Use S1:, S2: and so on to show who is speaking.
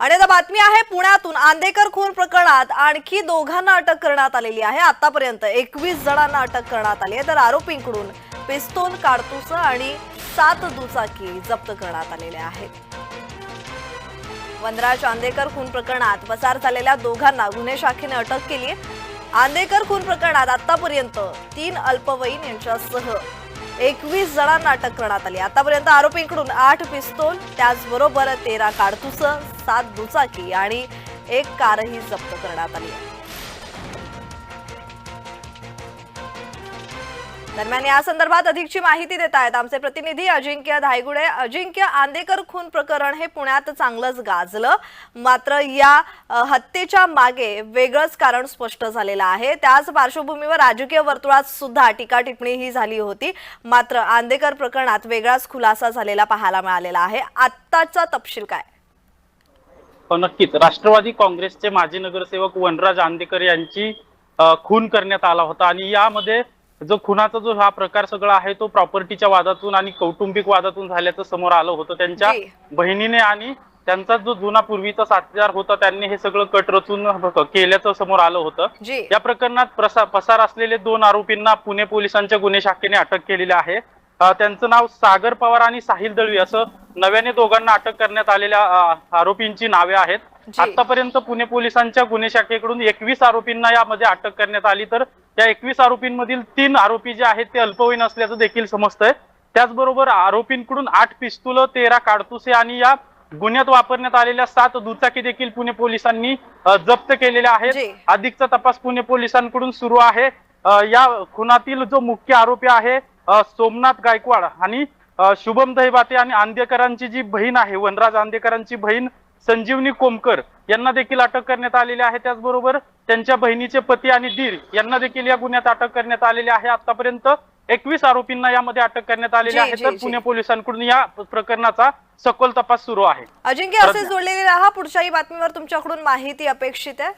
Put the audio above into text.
S1: आणि आता बातमी आहे पुण्यातून आंदेकर खून प्रकरणात आणखी दोघांना अटक करण्यात आलेली आहे. आतापर्यंत एकवीस जणांना अटक करण्यात आली आहे. तर आरोपींकडून पिस्तोल काडतूस आणि सात दुचाकी जप्त करण्यात आलेल्या आहेत. वनराज आंदेकर खून प्रकरणात पसार झालेल्या दोघांना गुन्हे शाखेने अटक केली आहे. आंदेकर खून प्रकरणात आतापर्यंत तीन अल्पवयीन यांच्यासह एकवीस जणांना अटक करण्यात आली. आतापर्यंत आरोपींकडून आठ पिस्तोल त्याचबरोबर तेरा काडतुस सात दुचाकी आणि एक कारही जप्त करण्यात आली आहे. दरम्यान या संदर्भात अधिकची माहिती देत आहेत आमचे प्रतिनिधी अजिंक्य धायगुडे अजिंक्य आंदेकर खून प्रकरण हे पुण्यात चांगलंच गाजलं. मात्र या हत्येच्या मागे वेगळंच कारण स्पष्ट झालेलं आहे. त्याच पार्श्वभूमीवर राजकीय वर्तुळात सुद्धा टीका टिप्पणी ही झाली होती. मात्र आंदेकर प्रकरणात वेगळाच खुलासा झालेला पाहायला मिळालेला आहे. आत्ताचा तपशील काय?
S2: हो नक्कीच. राष्ट्रवादी काँग्रेसचे माजी नगरसेवक वनराज आंदेकर यांची खून करण्यात आला होता आणि यामध्ये जो खुनाचा जो हा प्रकार सगळा आहे तो प्रॉपर्टीच्या वादातून आणि कौटुंबिक वादातून झाल्याचं समोर आलं होतं त्यांच्या. बहिणीने आणि त्यांचा जो जुना पूर्वीचा साथीदार होता त्यांनी हे सगळं कट रचून केल्याचं समोर आलं होतं या प्रकरणात पसार असलेले दोन आरोपींना पुणे पोलिसांच्या गुन्हे शाखेने अटक केलेली आहे त्यांचं नाव सागर पवार आणि साहिल दळवी असं नव्याने दोघांना अटक करण्यात आलेल्या आरोपींची नावे आहेत. आतापर्यंत पुणे पोलिसांच्या गुन्हे शाखेकडून एकवीस आरोपींना यामध्ये अटक करण्यात आली. तर त्या एकवीस आरोपींमधील तीन आरोपी जे आहेत ते अल्पवयीन असल्याचं देखील समजतंय. त्याचबरोबर आरोपींकडून आठ पिस्तुलं तेरा काडतुसे आणि या गुन्ह्यात वापरण्यात आलेल्या सात दुचाकी देखील पुणे पोलिसांनी जप्त केलेल्या आहेत. अधिकचा तपास पुणे पोलिसांकडून सुरू आहे. या खुनातील जो मुख्य आरोपी आहे सोमनाथ गायकवाड आणि शुभम दहिबाते आणि आंदेकरांची जी बहीण आहे वनराज आंदेकरांची बहीण संजीवनी कोमकर यांना देखील अटक करण्यात आलेली आहे. त्याचबरोबर त्यांच्या बहिणीचे पती आणि दीर यांना देखील या गुन्ह्यात अटक करण्यात आलेली आहे. आतापर्यंत एकवीस आरोपींना यामध्ये अटक करण्यात आलेली आहे. तर. पुणे पोलिसांकडून या प्रकरणाचा सखोल तपास सुरू आहे.
S1: अजिंक्य असे जोडलेले राहा. पुढच्याही बातमीवर तुमच्याकडून माहिती अपेक्षित आहे.